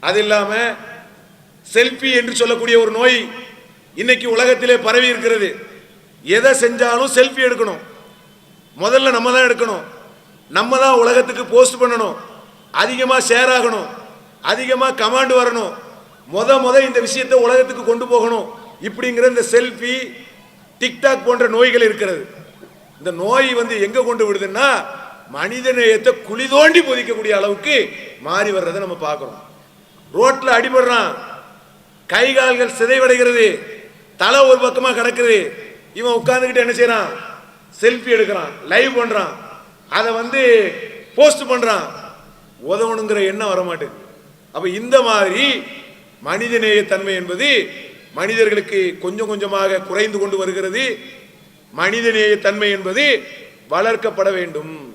அது இல்லாமல் செல்ஃபி என்று சொல்லக்கூடிய ஒரு நோய் இன்னைக்கு உலகத்திலே பரவி இருக்கிறது. எதை செஞ்சாலும் செல்ஃபி எடுக்கணும். முதல்ல நம்ம தான் எடுக்கணும். நம்ம தான் உலகத்துக்கு போஸ்ட் பண்ணணும். அதிகமாக ஷேர் ஆகணும். அதிகமாக கமாண்ட் வரணும். முத முத இந்த விஷயத்தை உலகத்துக்கு கொண்டு போகணும். இப்படிங்கிற இந்த செல்ஃபி டிக்டாக் போன்ற நோய்கள் இருக்கிறது. இந்த நோய் வந்து எங்கே கொண்டு விடுதுன்னா மனித நேயத்தை குழி தோண்டி பொதிக்கக்கூடிய அளவுக்கு மாறி வர்றதை நம்ம பார்க்குறோம். ரோட்ல அடிபடுறான். கை கால்கள் சிதைவடைகிறது. தலை ஒரு பக்கமா கிடக்குது. இவன் உட்கார்ந்துக்கிட்டு என்ன செய்யறான் செல்ஃபி எடுக்கிறான். லைவ் பண்றான். அதை வந்து போஸ்ட் பண்றான். உதவணுங்கிற எண்ணம் வர மாட்டேங்குது அப்ப இந்த மாதிரி மனிதநேய தன்மை என்பது மனிதர்களுக்கு கொஞ்சம் கொஞ்சமாக குறைந்து கொண்டு வருகிறது. மனிதநேய தன்மை என்பது வளர்க்கப்பட வேண்டும்.